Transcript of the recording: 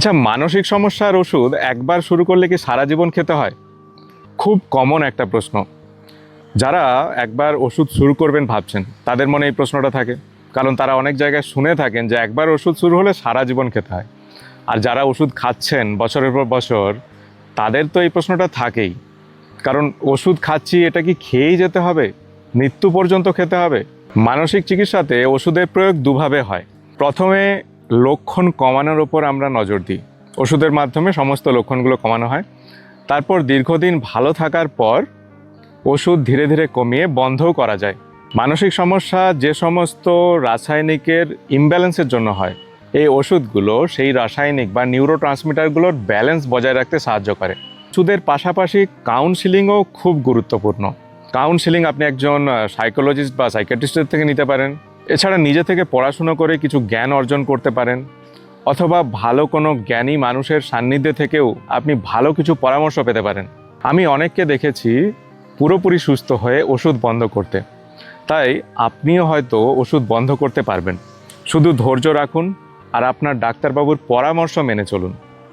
আচ্ছা মানসিক সমস্যার ওষুধ একবার শুরু করলে কি সারা জীবন খেতে হয়? খুব কমন একটা প্রশ্ন। যারা একবার ওষুধ শুরু করবেন ভাবছেন, তাদের মনে এই প্রশ্নটা থাকে। কারণ তারা অনেক জায়গায় শুনে থাকেন যে একবার ওষুধ শুরু হলে সারা জীবন খেতে হয়। আর যারা ওষুধ খাচ্ছেন বছরের পর বছর, তাদের তো এই প্রশ্নটা থাকেই। কারণ ওষুধ খাচ্ছি, এটা কি খেয়েই যেতে হবে? মৃত্যু পর্যন্ত খেতে হবে? মানসিক চিকিৎসাতে ওষুধের প্রয়োগ দুভাবে হয়। প্রথমে লক্ষণ কমানোর ওপর আমরা নজর দিই। ওষুধের মাধ্যমে সমস্ত লক্ষণগুলো কমানো হয়। তারপর দীর্ঘদিন ভালো থাকার পর ওষুধ ধীরে ধীরে কমিয়ে বন্ধও করা যায়। মানসিক সমস্যা যে সমস্ত রাসায়নিকের ইমব্যালেন্সের জন্য হয়, এই ওষুধগুলো সেই রাসায়নিক বা নিউরো ট্রান্সমিটারগুলোর ব্যালেন্স বজায় রাখতে সাহায্য করে। ওষুধের পাশাপাশি কাউন্সিলিংও খুব গুরুত্বপূর্ণ। কাউন্সিলিং আপনি একজন সাইকোলজিস্ট বা সাইকেট্রিস্টের থেকে নিতে পারেন। এছাড়া নিজে থেকে পড়াশুনো করে কিছু জ্ঞান অর্জন করতে পারেন, অথবা ভালো কোনো জ্ঞানী মানুষের সান্নিধ্যে থেকেও আপনি ভালো কিছু পরামর্শ পেতে পারেন। আমি অনেককে দেখেছি পুরোপুরি সুস্থ হয়ে ওষুধ বন্ধ করতে। তাই আপনিও হয়তো ওষুধ বন্ধ করতে পারবেন। শুধু ধৈর্য রাখুন আর আপনার ডাক্তারবাবুর পরামর্শ মেনে চলুন।